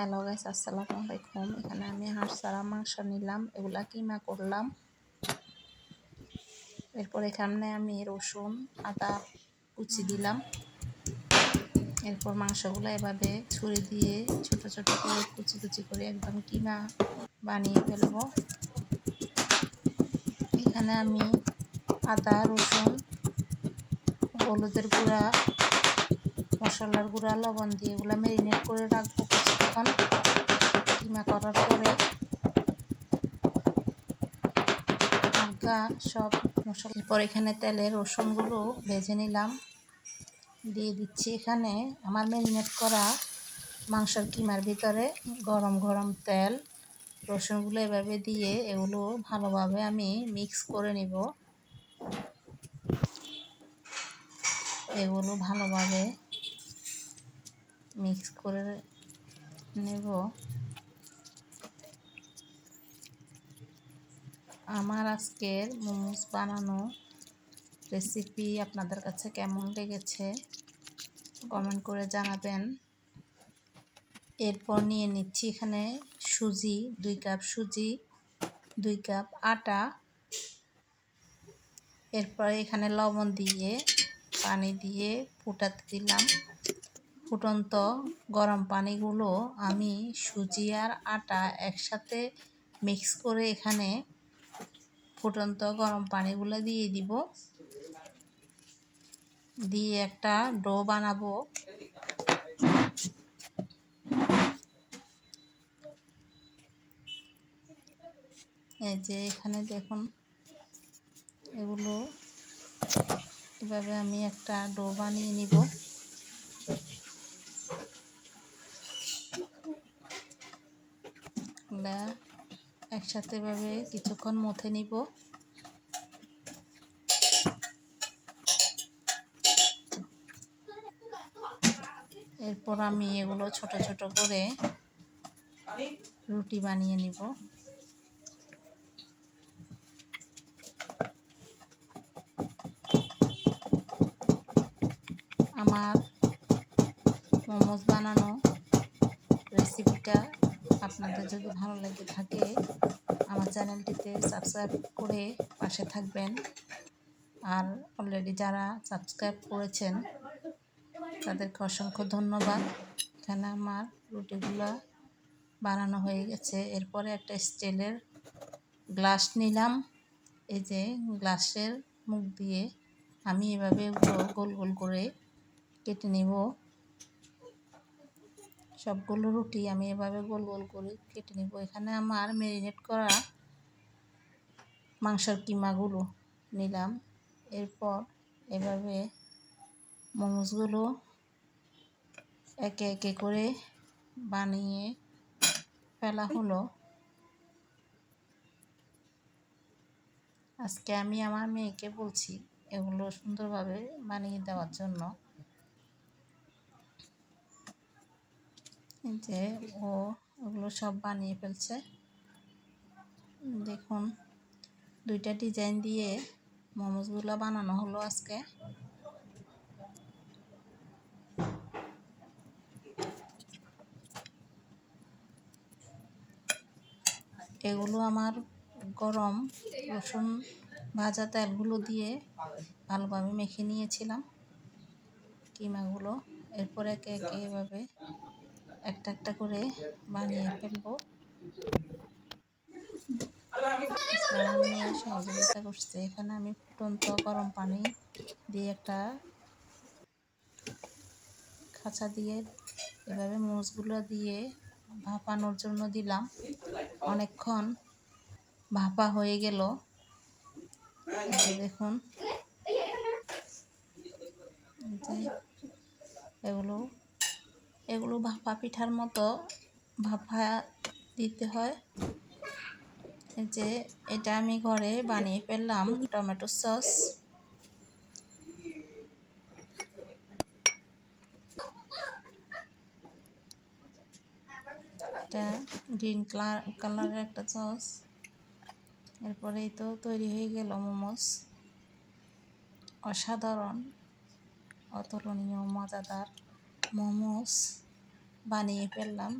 Hello guys, আসসালামু আলাইকুম। এখানে আমি হাঁস ছাড়া মাংস নিলাম, এগুলা কিমা করলাম। এরপর এখানে আমি রসুন, আদা কুচি দিলাম। এরপর মাংসগুলো এভাবে ছুরি দিয়ে ছোট ছোট করে, কুচি কুচি করে একদম কিমা বানিয়ে ফেলব। এখানে আমি আদা, রসুন, হলুদের গুঁড়া, মশলার গুঁড়া, লবণ দিয়ে এগুলো ম্যারিনেট করে রাখব। কিছুক্ষণ কিমা করার পরে আদা সব মশলার পর এখানে তেলে রসুনগুলো ভেজে নিলাম। দিয়ে দিচ্ছি এখানে আমার ম্যারিনেট করা মাংসের কিমার ভিতরে গরম গরম তেল। রসুনগুলো এভাবে দিয়ে এগুলো ভালোভাবে আমি মিক্স করে নিব। এগুলো ভালোভাবে মিক্স করে নেব। আমার আজকের মোমোস বানানো রেসিপি আপনাদের কাছে কেমন লেগেছে কমেন্ট করে জানাবেন। এরপর নিয়ে নিচ্ছি এখানে সুজি, দুই কাপ সুজি, দুই কাপ আটা। এরপরে এখানে লবণ দিয়ে, পানি দিয়ে ফুটাতে দিলাম। ফুটন্ত গরম পানিগুলো আমি সুজি আর আটা একসাথে মিক্স করে এখানে ফুটন্ত গরম পানিগুলো দিয়ে দিব। দিয়ে একটা ডো বানাবো। এই যে এখানে দেখুন, এগুলো এভাবে আমি একটা ডো বানিয়ে নিব। একসাথে ভাবে কিছুক্ষণ মথে নিব। এরপর আমি এগুলো ছোট ছোট করে রুটি বানিয়ে নিব। আমার মোমোজ বানানো রেসিপিটা আপনাদের যদি ভালো লেগে থাকে, আমার চ্যানেলটিতে সাবস্ক্রাইব করে পাশে থাকবেন। আর অলরেডি যারা সাবস্ক্রাইব করেছেন, তাদেরকে অসংখ্য ধন্যবাদ। এখানে আমার রুটিগুলো বানানো হয়ে গেছে। এরপরে একটা স্টিলের গ্লাস নিলাম। এই যে গ্লাসের মুখ দিয়ে আমি এভাবে গোল গোল করে কেটে নেব। সবগুলো রুটি আমি এভাবে গোল গোল করে কেটে নেব। এখানে আমার ম্যারিনেট করা মাংসের কিমাগুলো নিলাম। এরপর এভাবে মোমোসগুলো একে একে করে বানিয়ে ফেলা হলো। আজকে আমি আমার মেয়েকে বলছি এগুলো সুন্দরভাবে বানিয়ে দেওয়ার জন্য। যে ও ওগুলো সব বানিয়ে ফেলছে। দেখুন, দুইটা ডিজাইন দিয়ে মোমোসগুলো বানানো হলো আজকে। এগুলো আমার গরম রসুন ভাজা তেলগুলো দিয়ে ভালোভাবে মেখে নিয়েছিলাম, কিমাগুলো। এরপরে একে একে এভাবে একটা একটা করে বানিয়ে ফেলব। সহযোগিতা করছে। এখানে আমি ফুটন্ত গরম পানি দিয়ে একটা খাঁচা দিয়ে এভাবে মোচগুলো দিয়ে ভাপানোর জন্য দিলাম। অনেকক্ষণ ভাপা হয়ে গেল। দেখুন। এগুলো এগুলো ভাপা পিঠার মতো ভাপা দিতে হয়। যে এটা আমি ঘরে বানিয়ে ফেললাম টমেটো সস। এটা গ্রিন কালার, কালারের একটা সস। এরপরেই তো তৈরি হয়ে গেল মোমোস। অসাধারণ, অতুলনীয়, মজাদার। মোমোস বানিয়ে ফেললাম।